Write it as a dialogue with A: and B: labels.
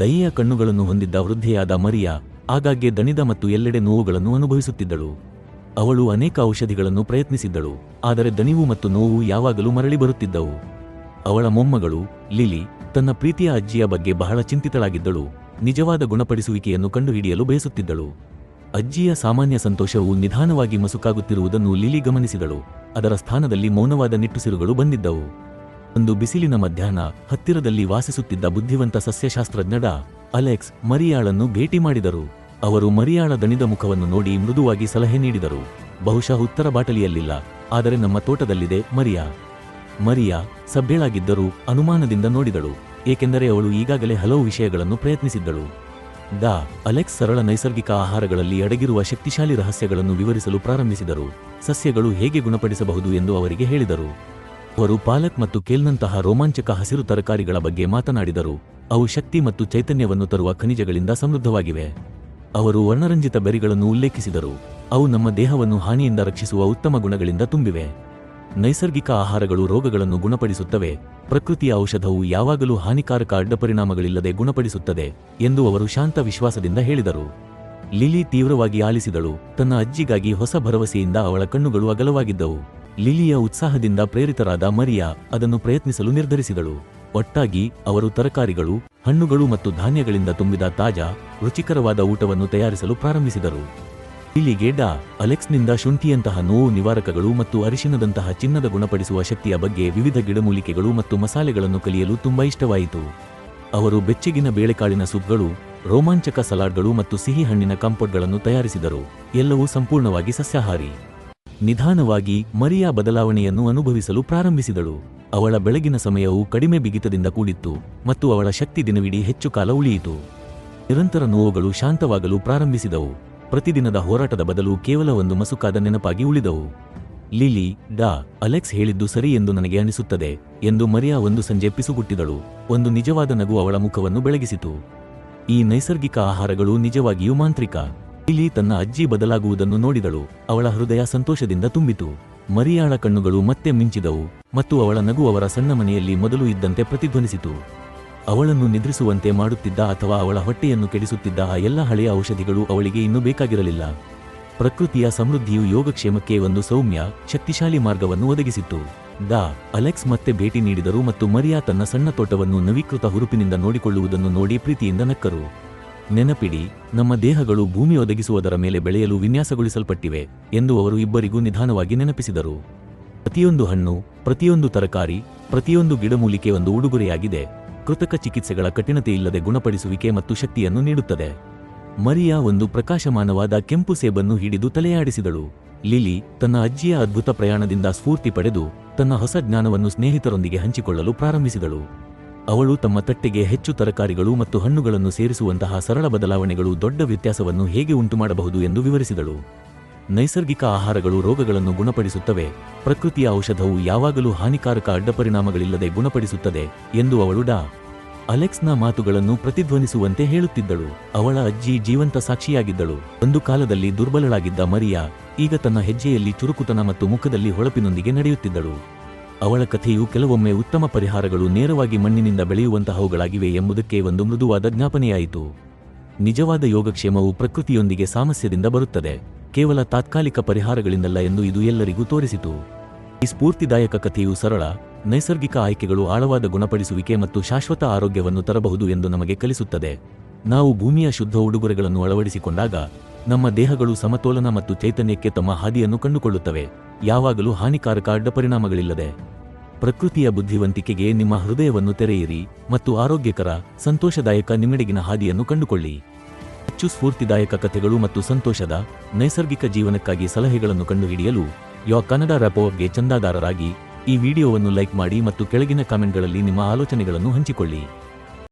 A: ದಯೆಯ ಕಣ್ಣುಗಳನ್ನು ಹೊಂದಿದ್ದ ವೃದ್ಧೆಯಾದ ಮರಿಯಾ ಆಗಾಗ್ಗೆ ದಣಿದ ಮತ್ತು ಎಲ್ಲೆಡೆ ನೋವುಗಳನ್ನು ಅನುಭವಿಸುತ್ತಿದ್ದಳು. ಅವಳು ಅನೇಕ ಔಷಧಿಗಳನ್ನು ಪ್ರಯತ್ನಿಸಿದ್ದಳು, ಆದರೆ ದಣಿವು ಮತ್ತು ನೋವು ಯಾವಾಗಲೂ ಮರಳಿ ಬರುತ್ತಿದ್ದವು. ಅವಳ ಮೊಮ್ಮಗಳು, ಲಿಲಿ, ತನ್ನ ಪ್ರೀತಿಯ ಅಜ್ಜಿಯ ಬಗ್ಗೆ ಬಹಳ ಚಿಂತಿತಳಾಗಿದ್ದಳು, ನಿಜವಾದ ಗುಣಪಡಿಸುವಿಕೆಯನ್ನು ಕಂಡುಹಿಡಿಯಲು ಬಯಸುತ್ತಿದ್ದಳು. ಅಜ್ಜಿಯ ಸಾಮಾನ್ಯ ಸಂತೋಷವು ನಿಧಾನವಾಗಿ ಮಸುಕಾಗುತ್ತಿರುವುದನ್ನು ಲಿಲಿ ಗಮನಿಸಿದಳು, ಅದರ ಸ್ಥಾನದಲ್ಲಿ ಮೌನವಾದ ನಿಟ್ಟುಸಿರುಗಳು ಬಂದಿದ್ದವು. ಒಂದು ಬಿಸಿಲಿನ ಮಧ್ಯಾಹ್ನ ಹತ್ತಿರದಲ್ಲಿ ವಾಸಿಸುತ್ತಿದ್ದ ಬುದ್ಧಿವಂತ ಸಸ್ಯಶಾಸ್ತ್ರಜ್ಞ ಡಾ ಅಲೆಕ್ಸ್ ಮರಿಯಾಳನ್ನು ಭೇಟಿ ಮಾಡಿದರು. ಅವರು ಮರಿಯಾಳ ದಣಿದ ಮುಖವನ್ನು ನೋಡಿ ಮೃದುವಾಗಿ ಸಲಹೆ ನೀಡಿದರು. ಬಹುಶಃ ಉತ್ತರ ಬಾಟಲಿಯಲ್ಲಿಲ್ಲ, ಆದರೆ ನಮ್ಮ ತೋಟದಲ್ಲಿದೆ ಮರಿಯಾ. ಮರಿಯಾ ಸಭ್ಯಳಾಗಿದ್ದರೂ ಅನುಮಾನದಿಂದ ನೋಡಿದಳು, ಏಕೆಂದರೆ ಅವಳು ಈಗಾಗಲೇ ಹಲವು ವಿಷಯಗಳನ್ನು ಪ್ರಯತ್ನಿಸಿದ್ದಳು. ದ ಅಲೆಕ್ಸ್ ಸರಳ ನೈಸರ್ಗಿಕ ಆಹಾರಗಳಲ್ಲಿ ಅಡಗಿರುವ ಶಕ್ತಿಶಾಲಿ ರಹಸ್ಯಗಳನ್ನು ವಿವರಿಸಲು ಪ್ರಾರಂಭಿಸಿದರು. ಸಸ್ಯಗಳು ಹೇಗೆ ಗುಣಪಡಿಸಬಹುದು ಎಂದು ಅವರಿಗೆ ಹೇಳಿದರು. ಅವರು ಪಾಲಕ್ ಮತ್ತು ಕೇಲ್ನಂತಹ ರೋಮಾಂಚಕ ಹಸಿರು ತರಕಾರಿಗಳ ಬಗ್ಗೆ ಮಾತನಾಡಿದರು. ಅವು ಶಕ್ತಿ ಮತ್ತು ಚೈತನ್ಯವನ್ನು ತರುವ ಖನಿಜಗಳಿಂದ ಸಮೃದ್ಧವಾಗಿವೆ. ಅವರು ವರ್ಣರಂಜಿತ ಬೆರಿಗಳನ್ನು ಉಲ್ಲೇಖಿಸಿದರು. ಅವು ನಮ್ಮ ದೇಹವನ್ನು ಹಾನಿಯಿಂದ ರಕ್ಷಿಸುವ ಉತ್ತಮ ಗುಣಗಳಿಂದ ತುಂಬಿವೆ. ನೈಸರ್ಗಿಕ ಆಹಾರಗಳು ರೋಗಗಳನ್ನು ಗುಣಪಡಿಸುತ್ತವೆ. ಪ್ರಕೃತಿಯ ಔಷಧವು ಯಾವಾಗಲೂ ಹಾನಿಕಾರಕ ಅಡ್ಡಪರಿಣಾಮಗಳಿಲ್ಲದೆ ಗುಣಪಡಿಸುತ್ತದೆ ಎಂದು ಅವರು ಶಾಂತ ವಿಶ್ವಾಸದಿಂದ ಹೇಳಿದರು. ಲಿಲಿ ತೀವ್ರವಾಗಿ ಆಲಿಸಿದಳು. ತನ್ನ ಅಜ್ಜಿಗಾಗಿ ಹೊಸ ಭರವಸೆಯಿಂದ ಅವಳ ಕಣ್ಣುಗಳು ಅಗಲವಾಗಿದ್ದವು. ಲಿಲಿಯ ಉತ್ಸಾಹದಿಂದ ಪ್ರೇರಿತರಾದ ಮರಿಯಾ ಅದನ್ನು ಪ್ರಯತ್ನಿಸಲು ನಿರ್ಧರಿಸಿದಳು. ಒಟ್ಟಾಗಿ ಅವರು ತರಕಾರಿಗಳು, ಹಣ್ಣುಗಳು ಮತ್ತು ಧಾನ್ಯಗಳಿಂದ ತುಂಬಿದ ತಾಜಾ, ರುಚಿಕರವಾದ ಊಟವನ್ನು ತಯಾರಿಸಲು ಪ್ರಾರಂಭಿಸಿದರು. ಇಲ್ಲಿಗೆ ಡಾ ಅಲೆಕ್ಸ್ನಿಂದ ಶುಂಠಿಯಂತಹ ನೋವು ನಿವಾರಕಗಳು ಮತ್ತು ಅರಿಶಿನದಂತಹ ಚಿನ್ನದ ಗುಣಪಡಿಸುವ ಶಕ್ತಿಯ ಬಗ್ಗೆ ವಿವಿಧ ಗಿಡಮೂಲಿಕೆಗಳು ಮತ್ತು ಮಸಾಲೆಗಳನ್ನು ಕಲಿಯಲು ತುಂಬಾ ಇಷ್ಟವಾಯಿತು. ಅವರು ಬೆಚ್ಚಗಿನ ಬೇಳೆಕಾಳಿನ ಸೂಪ್ಗಳು, ರೋಮಾಂಚಕ ಸಲಾಡ್ಗಳು ಮತ್ತು ಸಿಹಿ ಹಣ್ಣಿನ ಕಾಂಪೌಟ್ಗಳನ್ನು ತಯಾರಿಸಿದರು. ಎಲ್ಲವೂ ಸಂಪೂರ್ಣವಾಗಿ ಸಸ್ಯಾಹಾರಿ. ನಿಧಾನವಾಗಿ ಮರಿಯಾ ಬದಲಾವಣೆಯನ್ನು ಅನುಭವಿಸಲು ಪ್ರಾರಂಭಿಸಿದಳು. ಅವಳ ಬೆಳಗಿನ ಸಮಯವು ಕಡಿಮೆ ಬಿಗಿತದಿಂದ ಕೂಡಿತ್ತು ಮತ್ತು ಅವಳ ಶಕ್ತಿ ದಿನವಿಡೀ ಹೆಚ್ಚು ಕಾಲ ಉಳಿಯಿತು. ನಿರಂತರ ನೋವುಗಳು ಶಾಂತವಾಗಲು ಪ್ರಾರಂಭಿಸಿದವು. ಪ್ರತಿದಿನದ ಹೋರಾಟದ ಬದಲು ಕೇವಲ ಒಂದು ಮಸುಕಾದ ನೆನಪಾಗಿ ಉಳಿದವು. ಲಿಲಿ, ಡಾ, ಅಲೆಕ್ಸ್ ಹೇಳಿದ್ದು ಸರಿ ಎಂದು ನನಗೆ ಅನಿಸುತ್ತದೆ ಎಂದು ಮರಿಯಾ ಒಂದು ಸಂಜೆ ಪಿಸುಗುಟ್ಟಿದಳು. ಒಂದು ನಿಜವಾದ ನಗು ಅವಳ ಮುಖವನ್ನು ಬೆಳಗಿಸಿತು. ಈ ನೈಸರ್ಗಿಕ ಆಹಾರಗಳು ನಿಜವಾಗಿಯೂ ಮಾಂತ್ರಿಕ. ಲಿಲಿ ತನ್ನ ಅಜ್ಜಿ ಬದಲಾಗುವುದನ್ನು ನೋಡಿದಳು. ಅವಳ ಹೃದಯ ಸಂತೋಷದಿಂದ ತುಂಬಿತು. ಮರಿಯಾಳ ಕಣ್ಣುಗಳು ಮತ್ತೆ ಮಿಂಚಿದವು ಮತ್ತು ಅವಳ ನಗು ಅವರ ಸಣ್ಣ ಮನೆಯಲ್ಲಿ ಮೊದಲು ಇದ್ದಂತೆ ಪ್ರತಿಧ್ವನಿಸಿತು. ಅವಳನ್ನು ನಿದ್ರಿಸುವಂತೆ ಮಾಡುತ್ತಿದ್ದ ಅಥವಾ ಅವಳ ಹೊಟ್ಟೆಯನ್ನು ಕೆಡಿಸುತ್ತಿದ್ದ ಆ ಎಲ್ಲ ಹಳೆಯ ಔಷಧಿಗಳು ಅವಳಿಗೆ ಇನ್ನೂ ಬೇಕಾಗಿರಲಿಲ್ಲ. ಪ್ರಕೃತಿಯ ಸಮೃದ್ಧಿಯು ಯೋಗಕ್ಷೇಮಕ್ಕೆ ಒಂದು ಸೌಮ್ಯ, ಶಕ್ತಿಶಾಲಿ ಮಾರ್ಗವನ್ನು ಒದಗಿಸಿತ್ತು. ದ ಅಲೆಕ್ಸ್ ಮತ್ತೆ ಭೇಟಿ ನೀಡಿದರು ಮತ್ತು ಮರಿಯಾ ತನ್ನ ಸಣ್ಣ ತೋಟವನ್ನು ನವೀಕೃತ ಹುರುಪಿನಿಂದ ನೋಡಿಕೊಳ್ಳುವುದನ್ನು ನೋಡಿ ಪ್ರೀತಿಯಿಂದ ನಕ್ಕರು. ನೆನಪಿಡಿ, ನಮ್ಮ ದೇಹಗಳು ಭೂಮಿ ಒದಗಿಸುವುದರ ಮೇಲೆ ಬೆಳೆಯಲು ವಿನ್ಯಾಸಗೊಳಿಸಲ್ಪಟ್ಟಿವೆ ಎಂದು ಅವರು ಇಬ್ಬರಿಗೂ ನಿಧಾನವಾಗಿ ನೆನಪಿಸಿದರು. ಪ್ರತಿಯೊಂದು ಹಣ್ಣು, ಪ್ರತಿಯೊಂದು ತರಕಾರಿ, ಪ್ರತಿಯೊಂದು ಗಿಡಮೂಲಿಕೆ ಒಂದು ಉಡುಗೊರೆಯಾಗಿದೆ. ಕೃತಕ ಚಿಕಿತ್ಸೆಗಳ ಕಠಿಣತೆಯಿಲ್ಲದೆ ಗುಣಪಡಿಸುವಿಕೆ ಮತ್ತು ಶಕ್ತಿಯನ್ನು ನೀಡುತ್ತದೆ. ಮರಿಯಾ ಒಂದು ಪ್ರಕಾಶಮಾನವಾದ ಕೆಂಪು ಸೇಬನ್ನು ಹಿಡಿದು ತಲೆಯಾಡಿಸಿದಳು. ಲಿಲಿ ತನ್ನ ಅಜ್ಜಿಯ ಅದ್ಭುತ ಪ್ರಯಾಣದಿಂದ ಸ್ಫೂರ್ತಿ ಪಡೆದು ತನ್ನ ಹೊಸ ಜ್ಞಾನವನ್ನು ಸ್ನೇಹಿತರೊಂದಿಗೆ ಹಂಚಿಕೊಳ್ಳಲು ಪ್ರಾರಂಭಿಸಿದಳು. ಅವಳು ತಮ್ಮ ತಟ್ಟೆಗೆ ಹೆಚ್ಚು ತರಕಾರಿಗಳು ಮತ್ತು ಹಣ್ಣುಗಳನ್ನು ಸೇರಿಸುವಂತಹ ಸರಳ ಬದಲಾವಣೆಗಳು ದೊಡ್ಡ ವ್ಯತ್ಯಾಸವನ್ನು ಹೇಗೆ ಉಂಟುಮಾಡಬಹುದು ಎಂದು ವಿವರಿಸಿದಳು. ನೈಸರ್ಗಿಕ ಆಹಾರಗಳು ರೋಗಗಳನ್ನು ಗುಣಪಡಿಸುತ್ತವೆ. ಪ್ರಕೃತಿಯ ಔಷಧವು ಯಾವಾಗಲೂ ಹಾನಿಕಾರಕ ಅಡ್ಡಪರಿಣಾಮಗಳಿಲ್ಲದೆ ಗುಣಪಡಿಸುತ್ತದೆ ಎಂದು ಅವಳು ಡಾ. ಅಲೆಕ್ಸ್ನ ಮಾತುಗಳನ್ನು ಪ್ರತಿಧ್ವನಿಸುವಂತೆ ಹೇಳುತ್ತಿದ್ದಳು. ಅವಳ ಅಜ್ಜಿ ಜೀವಂತ ಸಾಕ್ಷಿಯಾಗಿದ್ದಳು. ಒಂದು ಕಾಲದಲ್ಲಿ ದುರ್ಬಲಳಾಗಿದ್ದ ಮರಿಯಾ ಈಗ ತನ್ನ ಹೆಜ್ಜೆಯಲ್ಲಿ ಚುರುಕುತನ ಮತ್ತು ಮುಖದಲ್ಲಿ ಹೊಳಪಿನೊಂದಿಗೆ ನಡೆಯುತ್ತಿದ್ದಳು. ಅವಳ ಕಥೆಯು ಕೆಲವೊಮ್ಮೆ ಉತ್ತಮ ಪರಿಹಾರಗಳು ನೇರವಾಗಿ ಮಣ್ಣಿನಿಂದ ಬೆಳೆಯುವಂತಹವುಗಳಾಗಿವೆ ಎಂಬುದಕ್ಕೆ ಒಂದು ಮೃದುವಾದ ಜ್ಞಾಪನೆಯಾಯಿತು. ನಿಜವಾದ ಯೋಗಕ್ಷೇಮವು ಪ್ರಕೃತಿಯೊಂದಿಗೆ ಸಾಮಸ್ಯದಿಂದ ಬರುತ್ತದೆ. ಕೇವಲ ತಾತ್ಕಾಲಿಕ ಪರಿಹಾರಗಳಿಂದಲ್ಲ ಎಂದು ಇದು ಎಲ್ಲರಿಗೂ ತೋರಿಸಿತು. ಈ ಸ್ಫೂರ್ತಿದಾಯಕ ಕಥೆಯು ಸರಳ, ನೈಸರ್ಗಿಕ ಆಯ್ಕೆಗಳು ಆಳವಾದ ಗುಣಪಡಿಸುವಿಕೆ ಮತ್ತು ಶಾಶ್ವತ ಆರೋಗ್ಯವನ್ನು ತರಬಹುದು ಎಂದು ನಮಗೆ ಕಲಿಸುತ್ತದೆ. ನಾವು ಭೂಮಿಯ ಶುದ್ಧ ಉಡುಗೊರೆಗಳನ್ನು ಅಳವಡಿಸಿಕೊಂಡಾಗ, ನಮ್ಮ ದೇಹಗಳು ಸಮತೋಲನ ಮತ್ತು ಚೈತನ್ಯಕ್ಕೆ ತಮ್ಮ ಹಾದಿಯನ್ನು ಕಂಡುಕೊಳ್ಳುತ್ತವೆ. ಯಾವಾಗಲೂ ಹಾನಿಕಾರಕ ಅಡ್ಡಪರಿಣಾಮಗಳಿಲ್ಲದೆ. ಪ್ರಕೃತಿಯ ಬುದ್ಧಿವಂತಿಕೆಗೆ ನಿಮ್ಮ ಹೃದಯವನ್ನು ತೆರೆಯಿರಿ ಮತ್ತು ಆರೋಗ್ಯಕರ, ಸಂತೋಷದಾಯಕ ನಿಮ್ಮೆಡೆಗಿನ ಹಾದಿಯನ್ನು ಕಂಡುಕೊಳ್ಳಿ. ಹೆಚ್ಚು ಸ್ಫೂರ್ತಿದಾಯಕ ಕಥೆಗಳು ಮತ್ತು ಸಂತೋಷದ, ನೈಸರ್ಗಿಕ ಜೀವನಕ್ಕಾಗಿ ಸಲಹೆಗಳನ್ನು ಕಂಡುಹಿಡಿಯಲು ಯೋ ಕನ್ನಡ ರೆಪೋಗೆ ಚಂದಾದಾರರಾಗಿ ಈ ವಿಡಿಯೋವನ್ನು ಲೈಕ್ ಮಾಡಿ ಮತ್ತು ಕೆಳಗಿನ ಕಾಮೆಂಟ್ಗಳಲ್ಲಿ ನಿಮ್ಮ ಆಲೋಚನೆಗಳನ್ನು ಹಂಚಿಕೊಳ್ಳಿ.